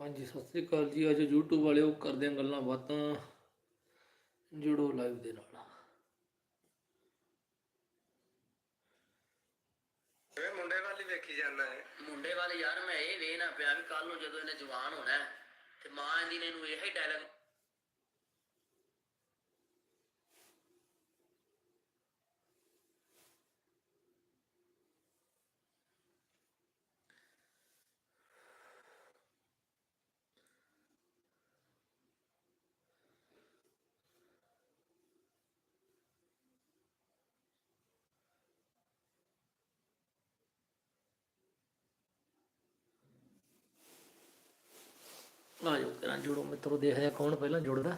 ਹਾਂਜੀ ਸਤਿ ਸ੍ਰੀ ਅਕਾਲ ਜੀ। ਅੱਜ YouTube ਵਾਲਿਓ ਕਰਦੇ ਆਂ ਗੱਲਾਂ ਬਾਤਾਂ ਜੁੜੋ ਲਾਈਵ ਦੇ ਨਾਲ। ਵੇ ਮੁੰਡੇ ਵਾਲੀ ਵੇਖੀ ਜਾਂਦਾ ਹੈ ਮੁੰਡੇ ਵਾਲੇ ਯਾਰ ਮੈਂ ਇਹ ਵੇਖਣਾ ਪਿਆ ਵੀ ਕੱਲ ਨੂੰ ਜਦੋਂ ਇਹਨੇ ਜਵਾਨ ਹੋਣਾ ਹੈ, ਤੇ ਮਾਂ ਇਹਦੀ ਨੇ ਇਹਨੂੰ ਇਹ ਹੀ ਡਾਇਲੌਗ ਆ ਜਾਓ ਕਰਾਂ, ਜੁੜੋ ਮਿੱਤਰੋ ਦੇਖਦੇ ਆ ਕੌਣ ਪਹਿਲਾਂ ਜੁੜਦਾ।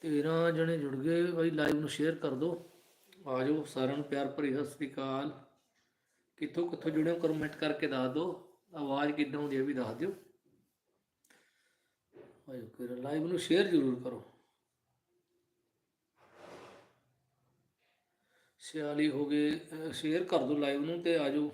ਤੇਰਾਂ ਜਣੇ ਜੁੜ ਗਏ, ਬਾਈ ਲਾਈਵ ਨੂੰ ਸ਼ੇਅਰ ਕਰ ਦਿਓ। ਆ ਜਾਓ, ਸਾਰਿਆਂ ਨੂੰ ਪਿਆਰ ਭਰੀ ਸਤਿ ਸ੍ਰੀ ਅਕਾਲ। ਕਿੱਥੋਂ ਕਿੱਥੋਂ ਜੁੜੇ ਹੋ ਕਮੈਂਟ ਕਰਕੇ ਦੱਸ ਦਿਓ। ਆਵਾਜ਼ ਕਿੱਦਾਂ ਹੁੰਦੀ ਹੈ ਵੀ ਦੱਸ ਦਿਓ। ਆਇਓ ਕਰ ਲਾਈਵ ਨੂੰ ਸ਼ੇਅਰ ਜ਼ਰੂਰ ਕਰੋ। ਸਿਆਲੀ ਹੋ ਗਏ ਸ਼ੇਅਰ ਕਰ ਦਿਓ ਲਾਈਵ ਨੂੰ ਤੇ ਆ ਜਾਓ।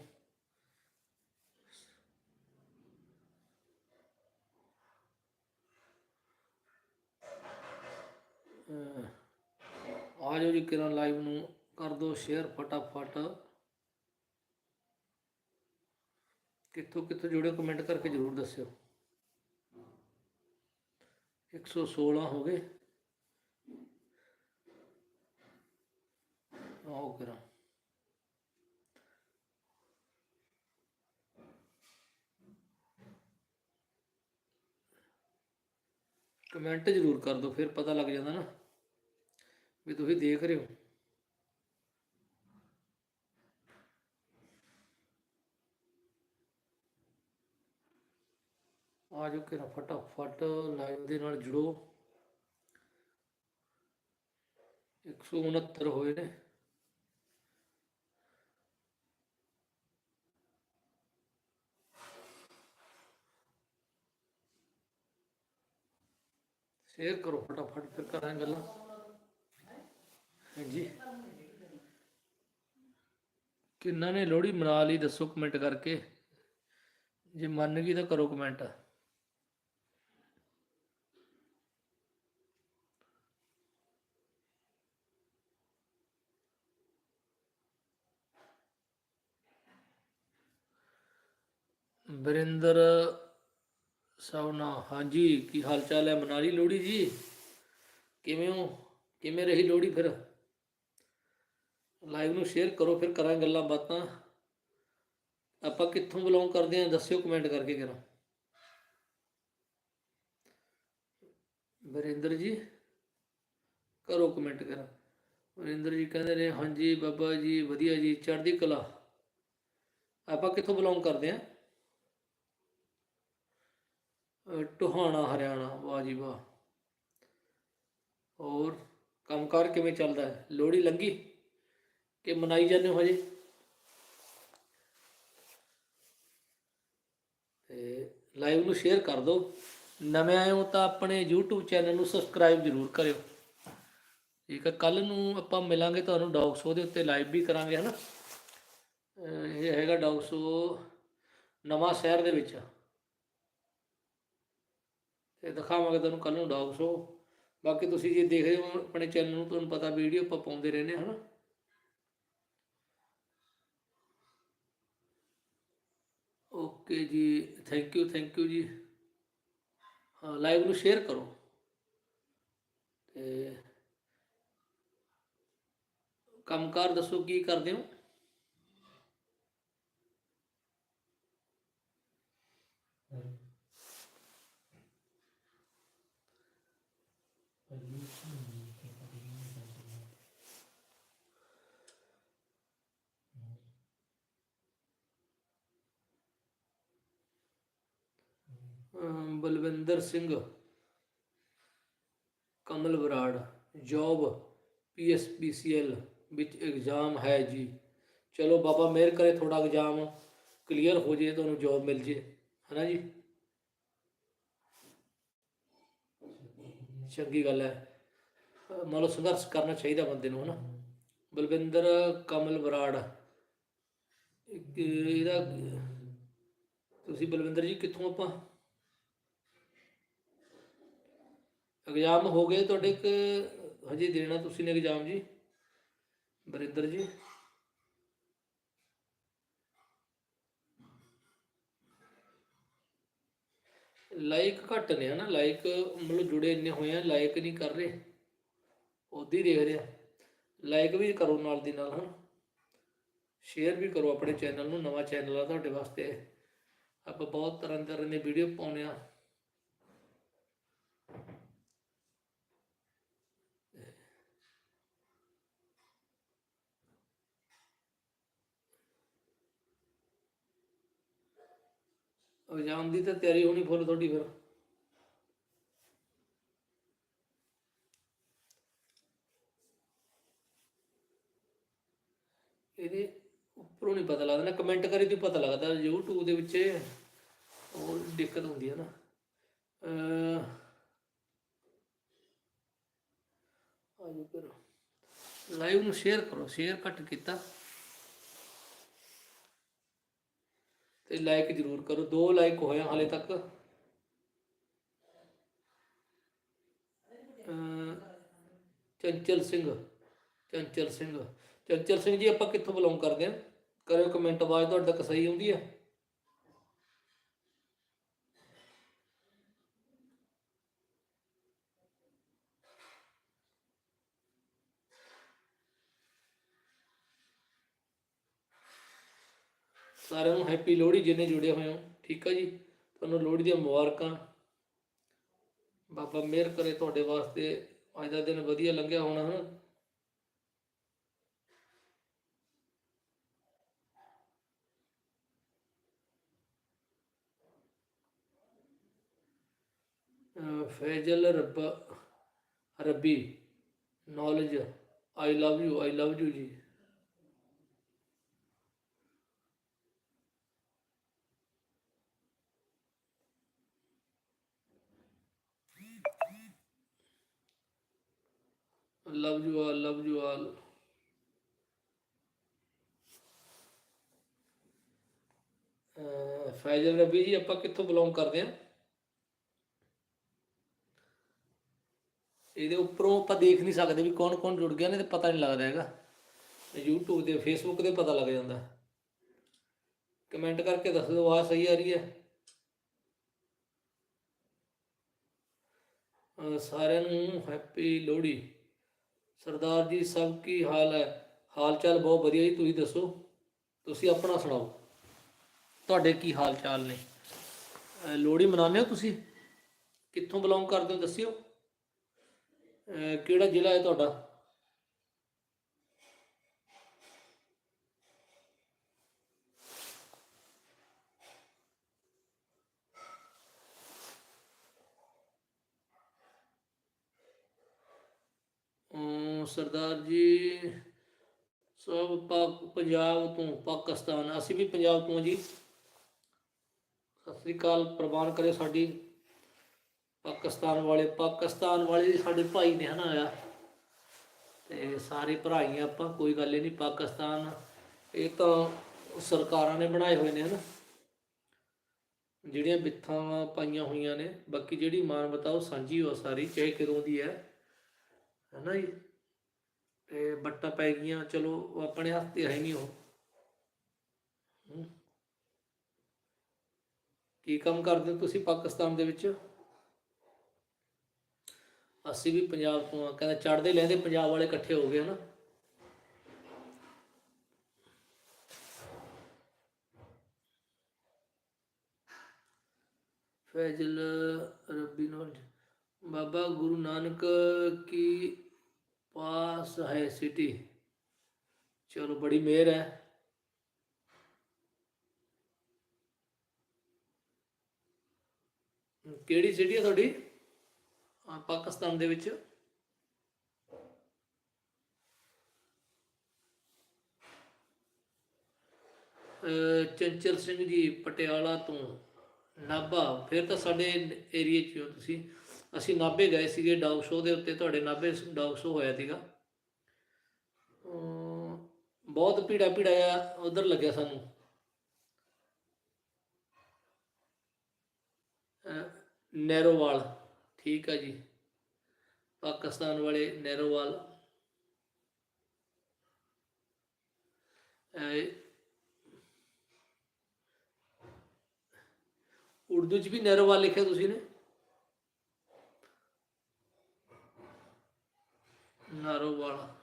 ਆ ਜਾਓ ਜੀ ਕਿਰਨ ਲਾਈਵ ਨੂੰ, ਕਰ ਦਿਓ ਸ਼ੇਅਰ ਫਟਾਫਟ। ਕਿੱਥੋਂ ਕਿੱਥੋਂ ਜੁੜੇ ਕਮੈਂਟ ਕਰਕੇ ਜਰੂਰ ਦੱਸਿਓ। 116 ਹੋ ਗਏ। ਆਓ ਕਰਾਂ। ਕਮੈਂਟ ਜਰੂਰ ਕਰ ਦਿਓ, ਫਿਰ ਪਤਾ ਲੱਗ ਜਾਂਦਾ ਨਾ ਵੀ ਤੁਸੀਂ ਦੇਖ ਰਹੇ ਹੋ। ਆ ਜਾਓ ਕਿ ਫਟਾਫਟ ਲਾਈਵ ਦੇ ਨਾਲ ਜੁੜੋ। 169 ਹੋਏ ਨੇ। ਸ਼ੇਅਰ ਕਰੋ ਫਟਾਫਟ, ਫਿਰ ਕਰਾਂਗੇ ਗੱਲਾਂ। ਹਾਂਜੀ। ਕਿੰਨਾ ਨੇ ਲੋਹੜੀ ਮਨਾ ਲਈ? ਦੱਸੋ ਕਮੈਂਟ ਕਰਕੇ। ਜੇ ਮੰਨ ਗਈ ਤਾਂ ਕਰੋ ਕਮੈਂਟ ਵਰਿੰਦਰ ਸਵਨਾ ਹਾਂਜੀ, ਕੀ ਹਾਲ ਚਾਲ ਹੈ ਮਨਾਲੀ ਲੋਹੜੀ ਜੀ? ਕਿਵੇਂ ਹੋ? ਕਿਵੇਂ ਰਹੀ ਲੋਹੜੀ ਫਿਰ? ਲਾਈਵ ਨੂੰ ਸ਼ੇਅਰ ਕਰੋ, ਫਿਰ ਕਰਾਂਗੇ ਗੱਲਾਂ ਬਾਤਾਂ। ਆਪਾਂ ਕਿੱਥੋਂ ਬਿਲੋਂਗ ਕਰਦੇ ਆਂ ਦੱਸਿਓ ਕਮੈਂਟ ਕਰਕੇ ਕਰਾਂ ਵਰਿੰਦਰ ਜੀ, ਕਰੋ ਕਮੈਂਟ ਕਰਾਂ ਵਰਿੰਦਰ ਜੀ ਕਹਿੰਦੇ ਨੇ, ਹਾਂਜੀ ਬਾਬਾ ਜੀ, ਵਧੀਆ ਜੀ, ਚੜ੍ਹਦੀ ਕਲਾ। ਆਪਾਂ ਕਿੱਥੋਂ ਬਿਲੋਂਗ ਕਰਦੇ ਆਂ ਟੋਹਾਣਾ, ਹਰਿਆਣਾ, ਵਾਹ ਜੀ ਵਾਹ। ਹੋਰ, ਕੰਮਕਾਰ ਕਿਵੇਂ ਚੱਲਦਾ ਹੈ? ਲੋਹੜੀ ਲੰਗੀ ਕਿ ਮਨਾਈ ਜਾਂਦੇ ਹੋ ਹਜੇ? ਤੇ ਲਾਈਵ ਨੂੰ ਸ਼ੇਅਰ ਕਰ ਦਿਓ। ਨਵੇਂ ਆਏ ਹੋ ਤਾਂ ਆਪਣੇ YouTube ਚੈਨਲ ਨੂੰ ਸਬਸਕ੍ਰਾਈਬ ਜ਼ਰੂਰ ਕਰਿਓ। ਠੀਕ ਹੈ ਕੱਲ ਨੂੰ ਆਪਾਂ ਮਿਲਾਂਗੇ ਤੁਹਾਨੂੰ ਡੌਗ ਸ਼ੋ ਦੇ ਉੱਤੇ ਲਾਈਵ ਵੀ ਕਰਾਂਗੇ, ਹਨਾ? ਅਹ ਇਹ ਹੈਗਾ ਡੌਗ ਸ਼ੋ ਨਵਾਂ ਸ਼ਹਿਰ ਦੇ ਵਿੱਚ। ਤੇ ਦਿਖਾਵਾਂਗੇ ਤੁਹਾਨੂੰ ਕੱਲ ਨੂੰ ਡੌਗ ਸ਼ੋ ਬਾਕੀ ਤੁਸੀਂ ਜੇ ਦੇਖ ਰਹੇ ਹੋ ਆਪਣੇ ਚੈਨਲ ਨੂੰ, ਤੁਹਾਨੂੰ ਪਤਾ ਵੀਡੀਓ ਆਪਾਂ ਪਾਉਂਦੇ ਰਹਿੰਦੇ ਹਾਂ, ਹਨਾ? ਓਕੇ ਜੀ ਥੈਂਕ ਯੂ ਥੈਂਕ ਯੂ ਜੀ। ਹਾਂ ਲਾਈਵ ਨੂੰ ਸ਼ੇਅਰ ਕਰੋ। ਤੇ ਕੰਮਕਾਰ ਦੱਸੋ, ਕੀ ਕਰਦੇ ਹੋ? ਬਲਵਿੰਦਰ ਸਿੰਘ, ਕਮਲ ਬਰਾੜ, ਜੌਬ ਪੀਐਸਪੀਸੀਐਲ ਵਿੱਚ ਐਗਜ਼ਾਮ ਹੈ ਜੀ। ਚਲੋ ਬਾਬਾ ਮਿਹਰ ਕਰੇ ਥੋੜਾ ਐਗਜ਼ਾਮ ਕਲੀਅਰ ਹੋ ਜੇ, ਤੁਹਾਨੂੰ ਜੌਬ ਮਿਲ ਜੇ ਹੈ ਨਾ ਜੀ? ਚੰਗੀ ਗੱਲ ਹੈ। ਮੰਨ ਲਓ ਸੰਘਰਸ਼ ਕਰਨਾ ਚਾਹੀਦਾ ਬੰਦੇ ਨੂੰ, ਹਨਾ? ਬਲਵਿੰਦਰ, ਕਮਲ ਬਰਾੜ ਇਹਦਾ ਤੁਸੀਂ ਬਲਵਿੰਦਰ ਜੀ ਕਿੱਥੋਂ ਆਪਾਂ? ਐਗਜ਼ਾਮ ਹੋ ਗਏ ਤੁਹਾਡੇ ਇੱਕ, ਹਜੇ ਦੇਣਾ ਤੁਸੀਂ ਨੇ ਐਗਜ਼ਾਮ ਜੀ? ਬਰਿੰਦਰ ਜੀ। ਲਾਈਕ ਘੱਟ ਨੇ ਹਨਾ, ਲਾਈਕ ਮਤਲਬ ਜੁੜੇ ਇੰਨੇ ਹੋਏ ਆ, ਲਾਈਕ ਨਹੀਂ ਕਰ ਰਹੇ। ਉਹਦੀ ਦੇਖ ਰਹੇ ਲਾਈਕ ਵੀ ਕਰੋ ਨਾਲ ਦੀ ਨਾਲ ਹਨਾ। ਸ਼ੇਅਰ ਵੀ ਕਰੋ ਆਪਣੇ ਚੈਨਲ ਨੂੰ, ਨਵਾਂ ਚੈਨਲ ਆ ਤੁਹਾਡੇ ਵਾਸਤੇ। ਆਪਾਂ ਬਹੁਤ ਤਰ੍ਹਾਂ ਤਰ੍ਹਾਂ ਦੀ ਵੀਡੀਓ ਪਾਉਂਦੇ ਆ। ਐਗਜ਼ਾਮ ਦੀ ਤਾਂ ਤਿਆਰੀ ਹੋਣੀ ਫੁੱਲ ਤੁਹਾਡੀ ਫਿਰ। ਇਹਦੇ ਉੱਪਰੋਂ ਨਹੀਂ ਪਤਾ ਲੱਗਦਾ, ਨਾ ਕਮੈਂਟ ਕਰੀ ਤੇ ਪਤਾ ਲੱਗਦਾ YouTube ਦੇ ਵਿੱਚ ਉਹ ਦਿੱਕਤ ਹੁੰਦੀ ਹੈ ਨਾ। ਅਹ ਆਜੋ ਕਰੋ ਲਾਈਵ ਨੂੰ ਸ਼ੇਅਰ ਕਰੋ ਸ਼ੇਅਰ ਘੱਟ ਕੀਤਾ। ਤੇ ਲਾਈਕ ਜ਼ਰੂਰ ਕਰੋ। ਦੋ ਲਾਈਕ ਹੋਇਆ ਹਾਲੇ ਤੱਕ। ਚੰਚਲ ਸਿੰਘ ਚੰਚਲ ਸਿੰਘ। ਚੰਚਲ ਸਿੰਘ ਜੀ, ਆਪਾਂ ਕਿੱਥੋਂ ਬਿਲੋਂਗ ਕਰਦੇ ਹਾਂ ਕਰਿਓ ਕਮੈਂਟ ਆਵਾਜ਼, ਤੁਹਾਡੇ ਤੱਕ ਸਹੀ ਆਉਂਦੀ ਹੈ ਸਾਰਿਆਂ ਨੂੰ ਹੈਪੀ ਲੋਹੜੀ ਜਿਹਨੇ ਜੁੜੇ ਹੋਏ ਹੋ, ਠੀਕ ਆ ਜੀ? ਤੁਹਾਨੂੰ ਲੋਹੜੀ ਦੀਆਂ ਮੁਬਾਰਕਾਂ। ਬਾਬਾ ਮਿਹਰ ਕਰੇ ਤੁਹਾਡੇ ਵਾਸਤੇ। ਅੱਜ ਦਾ ਦਿਨ ਵਧੀਆ ਲੰਘਿਆ ਹੋਣਾ। ਹਨ Faisal Rabb Rabbi knowledge I love you I love you ਜੀ। Love you all, love you all. Faisal Rabbi ji, ਆਪਾਂ ਕਿੱਥੋਂ ਬਿਲੋਂਗ ਕਰਦੇ ਹਾਂ? ਇਹਦੇ ਉੱਪਰੋਂ ਆਪਾਂ ਦੇਖ ਨਹੀਂ ਸਕਦੇ ਵੀ ਕੌਣ ਕੌਣ ਜੁੜ ਗਿਆ ਨੇ ਤੇ ਪਤਾ ਨਹੀਂ ਲੱਗਦਾ ਹੈਗਾ। ਤੇ YouTube ਤੇ, Facebook ਤੇ ਪਤਾ ਲੱਗ ਜਾਂਦਾ। ਕਮੈਂਟ ਕਰਕੇ ਦੱਸ ਦਿਓ ਆਵਾਜ਼ ਸਹੀ ਆ ਰਹੀ ਹੈ। ਸਾਰਿਆਂ ਨੂੰ ਹੈਪੀ ਲੋਹੜੀ। ਸਰਦਾਰ ਜੀ, ਸਭ ਕੀ ਹਾਲ ਹੈ? ਹਾਲ ਚਾਲ ਬਹੁਤ ਵਧੀਆ ਜੀ, ਤੁਸੀਂ ਦੱਸੋ? ਤੁਸੀਂ ਆਪਣਾ ਸੁਣਾਓ। ਤੁਹਾਡੇ ਕੀ ਹਾਲ ਚਾਲ ਨੇ ਲੋਹੜੀ ਮਨਾਉਂਦੇ ਹੋ ਤੁਸੀਂ? ਕਿੱਥੋਂ ਬਿਲੋਂਗ ਕਰਦੇ ਹੋ, ਦੱਸਿਓ। ਕਿਹੜਾ ਜ਼ਿਲ੍ਹਾ ਹੈ ਤੁਹਾਡਾ? ਸਰਦਾਰ ਜੀ, ਸਭ ਪਾਕ ਪੰਜਾਬ ਤੋਂ ਪਾਕਿਸਤਾਨ, ਅਸੀਂ ਵੀ ਪੰਜਾਬ ਤੋਂ ਜੀ। ਸਤਿ ਸ੍ਰੀ ਅਕਾਲ, ਪ੍ਰਵਾਨ ਕਰੇ ਸਾਡੀ। ਪਾਕਿਸਤਾਨ ਵਾਲੇ ਪਾਕਿਸਤਾਨ ਵਾਲੇ ਸਾਡੇ ਭਾਈ ਨੇ ਹਨਾ ਆ ਤੇ ਸਾਰੇ ਭਰਾ ਹੀ ਆਪਾਂ, ਕੋਈ ਗੱਲ ਹੀ ਨਹੀਂ, ਪਾਕਿਸਤਾਨ। ਇਹ ਤਾਂ ਸਰਕਾਰਾਂ ਨੇ ਬਣਾਏ ਹੋਏ ਨੇ ਹਨਾ। ਜਿਹੜੀਆਂ ਬਿੱਥਾਂ ਪਾਈਆਂ ਹੋਈਆਂ ਨੇ, ਬਾਕੀ ਜਿਹੜੀ ਮਾਨਵਤਾ ਉਹ ਸਾਂਝੀ ਹੋ ਸਾਰੀ, ਚਾਹੇ ਕਿਦੋਂ ਦੀ ਹੈ। ਹੈਨਾ ਜੀ। ਤੇ ਬੱਟਾ ਪੈ ਗਈਆਂ, ਚਲੋ ਆਪਣੇ ਹੱਥ ਤੇ ਹੈ ਨਹੀਂ ਉਹ। ਕੀ ਕੰਮ ਕਰਦੇ ਤੁਸੀਂ ਪਾਕਿਸਤਾਨ ਦੇ ਵਿੱਚ? ਅਸੀਂ ਵੀ ਪੰਜਾਬ ਤੋਂ ਕਹਿੰਦਾ ਚੜਦੇ ਲੈਂਦੇ ਪੰਜਾਬ ਵਾਲੇ ਇਕੱਠੇ ਹੋ ਗਏ ਹਨਾ। ਫੈਜ਼ਲ, ਰੱਬੀ ਨੋਲ। ਬਾਬਾ ਗੁਰੂ ਨਾਨਕ ਕੀ ਪਾਸ ਹੈ ਸਿਟੀ। ਚਲੋ ਬੜੀ ਮਿਹਰ ਹੈ। ਕਿਹੜੀ ਸਿਟੀ ਹੈ ਤੁਹਾਡੀ? ਪਾਕਿਸਤਾਨ ਦੇ ਵਿੱਚ। ਚੰਚਲ ਸਿੰਘ ਜੀ ਪਟਿਆਲਾ ਤੋਂ ਨਾਭਾ। ਫਿਰ ਤਾਂ ਸਾਡੇ ਏਰੀਆ 'ਚ ਹੋ ਤੁਸੀਂ। ਅਸੀਂ ਨਾਭੇ ਗਏ ਸੀਗੇ ਡੌਗ ਸ਼ੋਅ ਦੇ ਉੱਤੇ, ਤੁਹਾਡੇ ਨਾਭੇ ਡੌਗ ਸ਼ੋਅ ਹੋਇਆ ਸੀਗਾ। ਬਹੁਤ ਭੀੜਾ ਭੀੜਾ ਆ ਉਧਰ ਲੱਗਿਆ ਸਾਨੂੰ। ਅਹ ਨੈਰੋਵਾਲ ਠੀਕ ਆ ਜੀ। ਪਾਕਿਸਤਾਨ ਵਾਲੇ ਨੈਰੋਵਾਲ ਉਰਦੂ ਚ ਵੀ ਨੈਰੋਵਾਲ ਲਿਖਿਆ ਤੁਸੀਂ ਨੇ? ਨਾਰੋਵਾਲ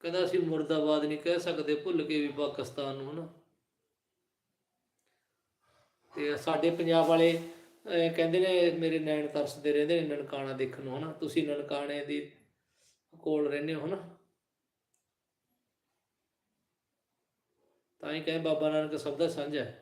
ਕਹਿੰਦਾ ਅਸੀਂ ਮੁਰਦਾਬਾਦ ਨਹੀਂ ਕਹਿ ਸਕਦੇ, ਭੁੱਲ ਕੇ ਵੀ ਪਾਕਿਸਤਾਨ ਨੂੰ ਹਨਾ। ਤੇ ਸਾਡੇ ਪੰਜਾਬ ਵਾਲੇ ਕਹਿੰਦੇ ਨੇ, ਮੇਰੇ ਨੈਣ ਤਰਸਦੇ ਰਹਿੰਦੇ ਨੇ ਨਨਕਾਣਾ ਦੇਖਣ ਨੂੰ ਹਨਾ। ਤੁਸੀਂ ਨਨਕਾਣੇ ਦੀ ਕੋਲ ਰਹਿੰਦੇ ਹੋ ਹਨਾ। ਤਾਂ ਹੀ ਕਹੇ ਬਾਬਾ ਨਾਨਕ ਸਭ ਦਾ ਸਾਂਝਾ ਹੈ।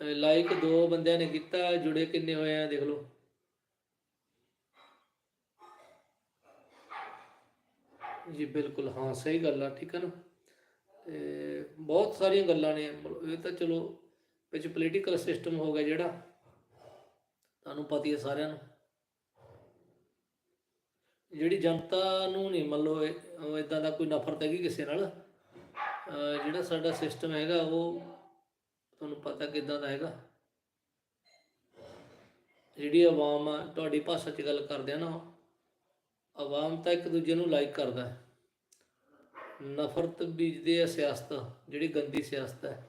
ਲਾਈਕ ਦੋ ਬੰਦਿਆਂ ਨੇ ਕੀਤਾ, ਜੁੜੇ ਕਿੰਨੇ ਹੋਏ ਆ, ਦੇਖ ਲਓ। ਜੀ, ਬਿਲਕੁਲ, ਹਾਂ, ਸਹੀ ਗੱਲ ਆ, ਠੀਕ ਹੈ ਨਾ। ਤੇ ਬਹੁਤ ਸਾਰੀਆਂ ਗੱਲਾਂ ਨੇ ਇਹ ਤਾਂ ਚਲੋ ਵਿੱਚ ਪੋਲੀਟੀਕਲ ਸਿਸਟਮ ਹੋ ਗਿਆ ਜਿਹੜਾ, ਤੁਹਾਨੂੰ ਪਤਾ ਹੀ ਹੈ ਸਾਰਿਆਂ ਨੂੰ। ਜਿਹੜੀ ਜਨਤਾ ਨੂੰ ਨਹੀਂ, ਮੰਨ ਲਓ ਇਦਾਂ ਦਾ ਕੋਈ ਨਫ਼ਰਤ ਹੈਗੀ ਕਿਸੇ ਨਾਲ ਜਿਹੜਾ ਸਾਡਾ ਸਿਸਟਮ ਹੈਗਾ, ਉਹ ਤੁਹਾਨੂੰ ਪਤਾ ਕਿਦਾਂ ਦਾ ਹੈਗਾ। ਜਿਹੜੀ ਆਵਾਮ ਆ, ਤੁਹਾਡੀ ਭਾਸ਼ਾ 'ਚ ਗੱਲ ਕਰਦੇ ਆ ਨਾ ਆਵਾਮ ਤਾਂ ਇੱਕ ਦੂਜੇ ਨੂੰ ਲਾਈਕ ਕਰਦਾ ਹੈ। ਨਫ਼ਰਤ ਬੀਜਦੇ ਆ ਸਿਆਸਤ, ਜਿਹੜੀ ਗੰਦੀ ਸਿਆਸਤ ਹੈ।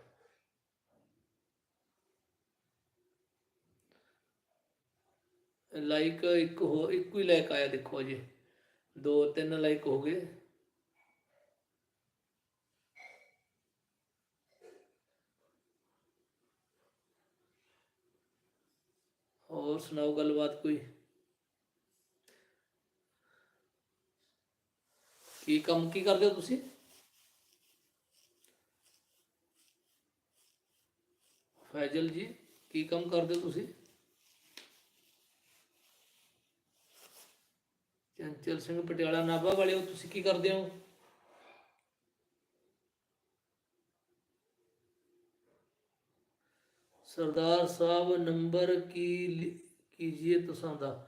ਲਾਈਕ ਇੱਕ ਹੋ ਇੱਕੋ ਹੀ ਲਾਈਕ ਆਇਆ ਦੇਖੋ ਜੀ ਦੋ, ਤਿੰਨ ਲਾਈਕ ਹੋ ਗਏ। ਹੋਰ ਸੁਣਾਓ ਗੱਲਬਾਤ ਕੋਈ? ਕੀ ਕੰਮ, ਕੀ ਕਰਦੇ ਹੋ ਤੁਸੀਂ? ਫੈਜ਼ਲ ਜੀ, ਕੀ ਕੰਮ ਕਰਦੇ ਹੋ ਤੁਸੀਂ? ਚੰਚਲ ਸਿੰਘ ਪਟਿਆਲਾ ਨਾਭਾ ਵਾਲੇ ਹੋ, ਤੁਸੀਂ ਕੀ ਕਰਦੇ ਹੋ? ਸਰਦਾਰ ਸਾਹਿਬ, ਨੰਬਰ ਕੀ ਲਿ- ਕੀਜੀਏ ਤੁਸਾਂ ਦਾ?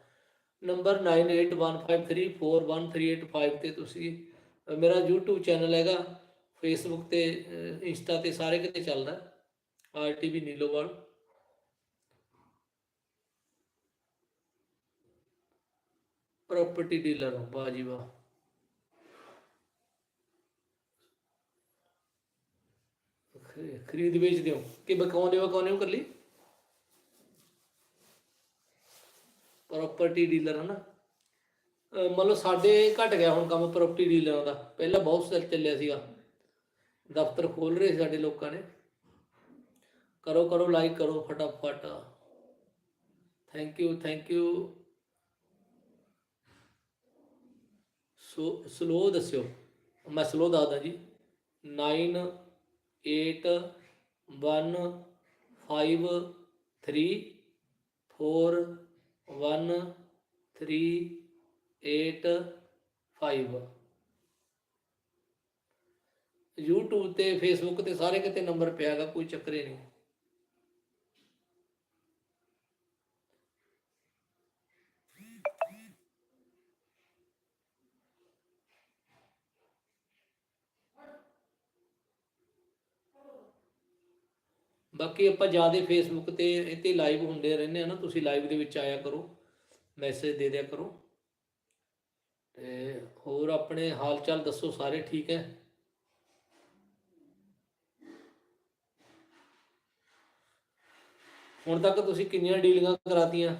ਨੰਬਰ 9815341385 ਤੇ ਤੁਸੀਂ ਮੇਰਾ YouTube ਚੈਨਲ ਹੈਗਾ। Facebook ਤੇ ਇੰਸਟਾ ਤੇ ਸਾਰੇ ਕਿਤੇ ਚੱਲਦਾ। ਆਰਟੀਵੀ ਨੀਲੋਵਾਲ। ਪ੍ਰਾਪਰਟੀ ਡੀਲਰ ਵਾਹ ਜੀ ਵਾਹ। ਖਰੀਦ ਵੇਚਦੇ ਹੋ ਕਿ ਬਕਾਉਂਦੇ ਹੋ ਬਕਾਉਂਦੇ ਹੋ ਕਰ ਲਈ ਪ੍ਰਾਪਰਟੀ ਡੀਲਰ ਹਨਾ। ਅਹ ਮੰਨ ਲਓ ਸਾਡੇ ਘਟ ਗਿਆ ਹੁਣ ਕੰਮ ਪ੍ਰਾਪਰਟੀ ਡੀਲਰਾਂ ਦਾ। ਪਹਿਲਾਂ ਬਹੁਤ ਸਿਰ ਚੱਲਿਆ ਸੀਗਾ। ਦਫ਼ਤਰ ਖੋਲ ਰਹੇ ਸੀ ਸਾਡੇ ਲੋਕਾਂ ਨੇ। ਕਰੋ ਕਰੋ ਲਾਈਕ ਕਰੋ ਫਟਾਫਟ। Thank you thank you so slow ਦੱਸਿਓ। ਮੈਂ ਸਲੋ ਦੱਸਦਾ ਜੀ। 9 8 1 5 3 4 1 3 8 5 YouTube ਤੇ Facebook ਤੇ ਸਾਰੇ ਕਿਤੇ ਨੰਬਰ ਪਿਆ ਹੈਗਾ, ਕੋਈ ਚੱਕਰ ਹੀ ਨਹੀਂ। ਬਾਕੀ ਆਪਾਂ ਜ਼ਿਆਦਾ ਫੇਸਬੁੱਕ ਤੇ ਇੱਥੇ ਲਾਈਵ ਹੁੰਦੇ ਰਹਿੰਦੇ ਆ ਨਾ, ਤੁਸੀਂ ਲਾਈਵ ਦੇ ਵਿੱਚ ਆਇਆ ਕਰੋ ਮੈਸੇਜ ਦੇ ਦਿਆ ਕਰੋ। ਤੇ ਹੋਰ ਆਪਣੇ ਹਾਲ ਚਾਲ ਦੱਸੋ ਸਾਰੇ ਠੀਕ ਹੈ? ਹੁਣ ਤੱਕ ਤੁਸੀਂ ਕਿੰਨੀਆਂ ਡੀਲਿੰਗਾਂ ਕਰਾਤੀਆਂ?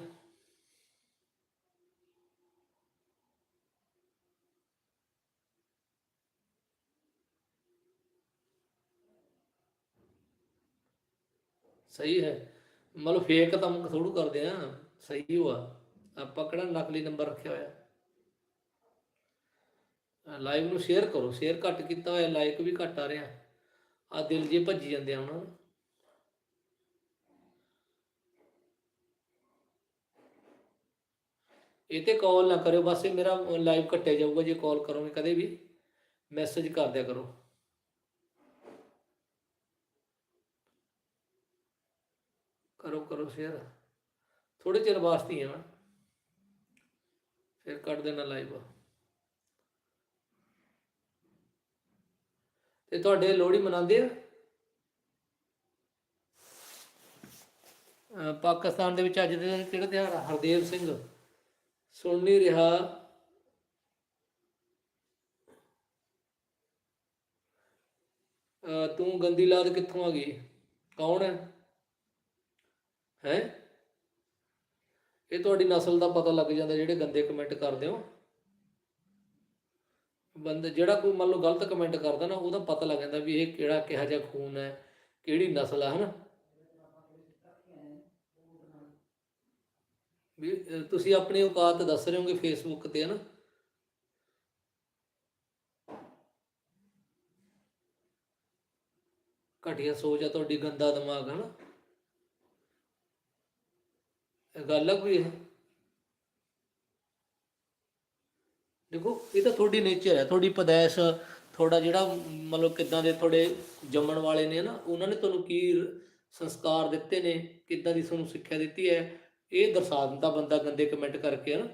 ਸਹੀ ਹੈ। ਮਤਲਬ ਫੇਕ ਤਾਂ ਥੋੜੂ ਕਰਦੇ ਆ ਸਹੀ ਹੋਆ। ਆਪਾਂ ਕਿਹੜਾ ਨਕਲੀ ਨੰਬਰ ਰੱਖਿਆ ਹੋਇਆ? ਲਾਈਵ ਨੂੰ ਸ਼ੇਅਰ ਕਰੋ। ਸ਼ੇਅਰ ਘੱਟ ਕੀਤਾ ਹੋਇਆ ਲਾਈਕ ਵੀ ਘੱਟ ਆ ਰਿਹਾ। ਆ ਦਿਲ ਜੇ ਭੱਜੀ ਜਾਂਦੇ ਆ ਉਹਨਾਂ ਨੂੰ। ਇਹ ਤੇ ਕਾਲ ਨਾ ਕਰਿਓ। ਬਸ ਇਹ ਮੇਰਾ ਲਾਈਵ ਕੱਟਿਆ ਜਾਊਗਾ। ਜੇ ਕਾਲ ਕਰੋਗੇ ਕਦੇ ਵੀ ਮੈਸੇਜ ਕਰ ਦਿਆ ਕਰੋ। ਕਰੋ ਕਰੋ ਸ਼ੇਅਰ ਥੋੜੇ ਚਿਰ ਵਾਸਤੇ ਆ। ਫਿਰ ਕੱਟ ਦੇਣਾ ਲਾਈਵ ਤੇ ਤੁਹਾਡੇ ਲੋਹੜੀ ਮਨਾਉਂਦੇ ਆ? ਪਾਕਿਸਤਾਨ ਦੇ ਵਿੱਚ ਅੱਜ ਦੇ ਦਿਨ ਕਿਹੜਾ ਤਿਉਹਾਰ ਆ? ਹਰਦੇਵ ਸਿੰਘ। ਸੁਣ ਨਹੀਂ ਰਿਹਾ। ਤੂੰ ਗੰਦੀ ਲਾਦ ਕਿੱਥੋਂ ਆ ਗਈ? ਕੌਣ ਹੈ? ਹੈ? ਇਹ ਤੁਹਾਡੀ ਨਸਲ ਦਾ ਪਤਾ ਲੱਗ ਜਾਂਦਾ ਜਿਹੜੇ ਗੰਦੇ ਕਮੈਂਟ ਕਰਦੇ ਹੋ। ਬੰਦਾ ਜਿਹੜਾ ਕੋਈ ਮੰਨ ਲਓ ਗਲਤ ਕਮੈਂਟ ਕਰਦਾ ਨਾ, ਉਹਦਾ ਪਤਾ ਲੱਗ ਜਾਂਦਾ ਵੀ ਇਹ ਕਿਹੜਾ ਕਿਹੋ ਜਿਹਾ ਖੂਨ ਹੈ, ਕਿਹੜੀ ਨਸਲ ਹੈ ਹਨਾ? ਵੀ ਤੁਸੀਂ ਆਪਣੀ ਔਕਾਤ ਦੱਸ ਰਹੇ ਹੋਗੇ ਫੇਸਬੁੱਕ ਤੇ, ਹਨਾ? ਘਟੀਆ ਸੋਚ ਆ ਤੁਹਾਡੀ, ਗੰਦਾ ਦਿਮਾਗ, ਹਨਾ? ਇਹ ਗੱਲ ਆ ਕੋਈ ਇਹ? ਦੇਖੋ, ਇਹ ਤਾਂ ਤੁਹਾਡੀ ਨੇਚਰ ਹੈ, ਤੁਹਾਡੀ ਪਦੈਸ਼, ਤੁਹਾਡਾ ਜਿਹੜਾ ਮਤਲਬ ਕਿਦਾਂ ਦੇ ਤੁਹਾਡੇ ਜੰਮਣ ਵਾਲੇ ਨੇ ਨਾ, ਉਹਨਾਂ ਨੇ ਤੁਹਾਨੂੰ ਕੀ ਸੰਸਕਾਰ ਦਿੱਤੇ ਨੇ, ਕਿੱਦਾਂ ਦੀ ਤੁਹਾਨੂੰ ਸਿੱਖਿਆ ਦਿੱਤੀ ਹੈ, ਇਹ ਦਰਸਾ ਦਿੰਦਾ ਬੰਦਾ ਗੰਦੇ ਕਮੈਂਟ ਕਰਕੇ ਹਨਾ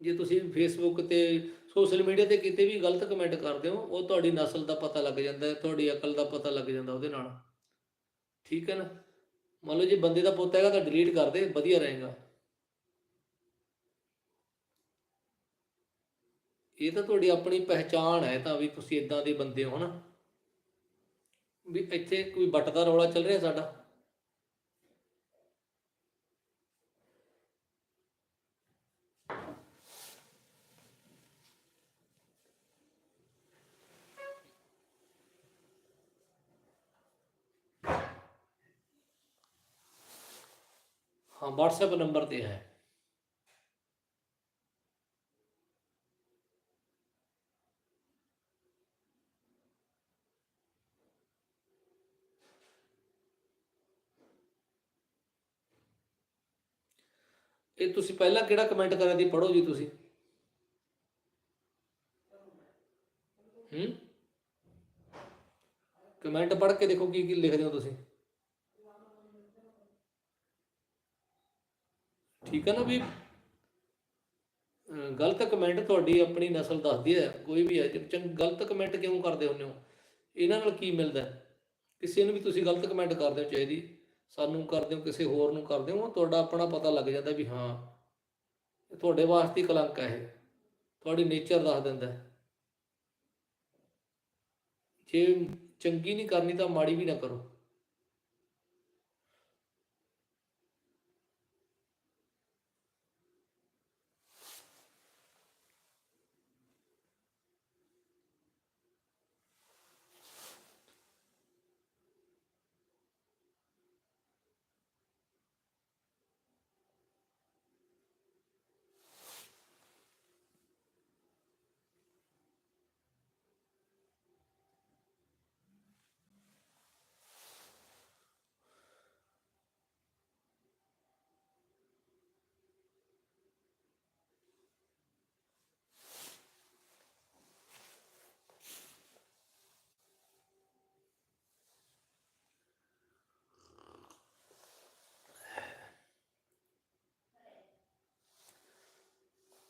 ਜੇ ਤੁਸੀਂ ਫੇਸਬੁੱਕ ਤੇ ਸੋਸ਼ਲ ਮੀਡੀਆ ਤੇ ਕਿਤੇ ਵੀ ਗਲਤ ਕਮੈਂਟ ਕਰਦੇ ਹੋ, ਉਹ ਤੁਹਾਡੀ ਨਸਲ ਦਾ ਪਤਾ ਲੱਗ ਜਾਂਦਾ ਹੈ, ਤੁਹਾਡੀ ਅਕਲ ਦਾ ਪਤਾ ਲੱਗ ਜਾਂਦਾ ਉਹਦੇ ਨਾਲ। ਠੀਕ ਹੈ ਨਾ? ਮੰਨ ਲਓ ਜੇ ਬੰਦੇ ਦਾ ਪੁੱਤ ਹੈਗਾ ਤਾਂ ਡਿਲੀਟ ਕਰ ਦੇ, ਵਧੀਆ ਰਹੇਗਾ। ਇਹ ਤਾਂ ਤੁਹਾਡੀ ਆਪਣੀ ਪਹਿਚਾਣ ਹੈ ਤਾਂ ਵੀ ਤੁਸੀਂ ਇਦਾਂ ਦੇ ਬੰਦੇ ਹੋ ਨਾ ਵੀ ਇੱਥੇ ਕੋਈ ਵੱਟ ਦਾ ਰੌਲਾ ਚੱਲ ਰਿਹਾ ਸਾਡਾ। ਹਾਂ, WhatsApp ਨੰਬਰ ਤੇ ਹੈ। ਇਹ ਤੁਸੀਂ ਪਹਿਲਾਂ ਕਿਹੜਾ ਕਮੈਂਟ ਕਰਿਆ ਦੀ ਪੜੋ ਜੀ ਤੁਸੀਂ। ਹੂੰ? ਕਮੈਂਟ ਪੜ੍ਹ ਕੇ ਦੇਖੋ ਕੀ ਕੀ ਲਿਖਦੇ ਹੋ ਤੁਸੀਂ। ਠੀਕ ਹੈ ਨਾ ਵੀ ਗਲਤ ਕਮੈਂਟ ਤੁਹਾਡੀ ਆਪਣੀ ਨਸਲ ਦੱਸਦੀ ਹੈ, ਕੋਈ ਵੀ ਹੈ, ਜੇ ਚੰਗ, ਗਲਤ ਕਮੈਂਟ ਕਿਉਂ ਕਰਦੇ ਹੁੰਦੇ ਹੋ? ਇਹਨਾਂ ਨਾਲ ਕੀ ਮਿਲਦਾ ਕਿਸੇ ਨੂੰ ਵੀ ਤੁਸੀਂ ਗਲਤ ਕਮੈਂਟ ਕਰਦੇ ਹੋ ਚਾਹੀਦੀ, ਸਾਨੂੰ ਕਰਦੇ ਹੋ, ਕਿਸੇ ਹੋਰ ਨੂੰ ਕਰਦੇ ਹੋ, ਤੁਹਾਡਾ ਆਪਣਾ ਪਤਾ ਲੱਗ ਜਾਂਦਾ ਵੀ ਹਾਂ ਤੁਹਾਡੇ ਵਾਸਤੇ ਕਲੰਕ ਹੈ ਇਹ। ਤੁਹਾਡੀ ਨੇਚਰ ਦੱਸ ਦਿੰਦਾ ਜੇ ਚੰਗੀ ਨਹੀਂ ਕਰਨੀ ਤਾਂ ਮਾੜੀ ਵੀ ਨਾ ਕਰੋ।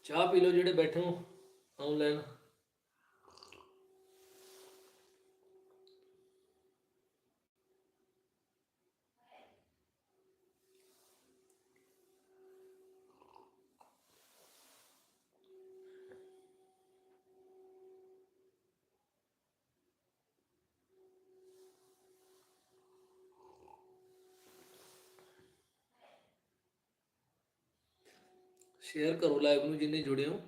ਚਾਹ ਪੀ ਲਓ ਜਿਹੜੇ ਬੈਠੇ ਹੋ ਆਨਲਾਈਨ ਸ਼ੇਅਰ ਕਰੋ ਲਾਈਵ ਨੂੰ ਜਿੰਨੇ ਜੁੜੇ ਹੋ।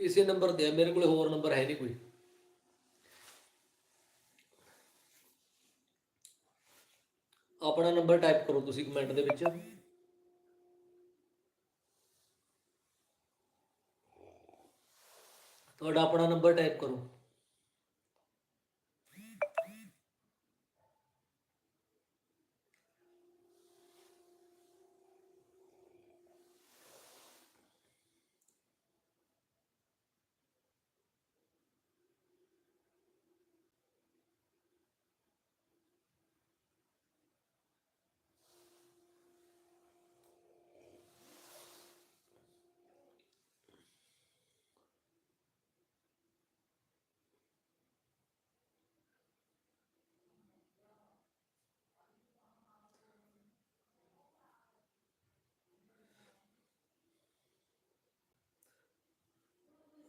ਇਸੇ ਨੰਬਰ ਦੇ ਮੇਰੇ ਕੋਲ ਹੋਰ ਨੰਬਰ ਹੈ ਨਹੀਂ ਕੋਈ। ਆਪਣਾ ਨੰਬਰ ਟਾਈਪ ਕਰੋ ਤੁਸੀਂ ਕਮੈਂਟ ਦੇ ਵਿੱਚ। ਤੁਹਾਡਾ ਆਪਣਾ ਨੰਬਰ ਟਾਈਪ ਕਰੋ ਤਾਂ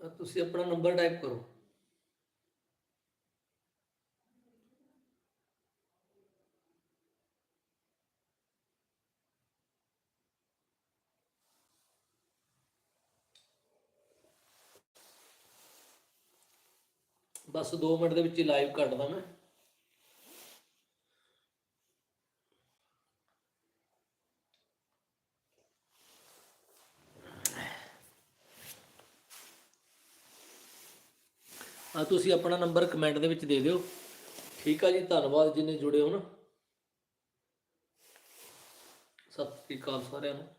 ਤੁਸੀਂ ਆਪਣਾ ਨੰਬਰ ਟਾਈਪ ਕਰੋ। ਬਸ 2 ਮਿੰਟ ਦੇ ਵਿੱਚ ਹੀ ਲਾਈਵ ਕੱਟਦਾ ਮੈਂ। ਤੁਸੀਂ ਆਪਣਾ ਨੰਬਰ ਕਮੈਂਟ ਦੇ ਵਿੱਚ ਦੇ ਦਿਓ। ਠੀਕ ਆ ਜੀ, ਧੰਨਵਾਦ ਜਿੰਨੇ ਜੁੜੇ ਹੋ ਨਾ। ਸਤਿ ਸ੍ਰੀ ਅਕਾਲ ਸਾਰਿਆਂ ਨੂੰ।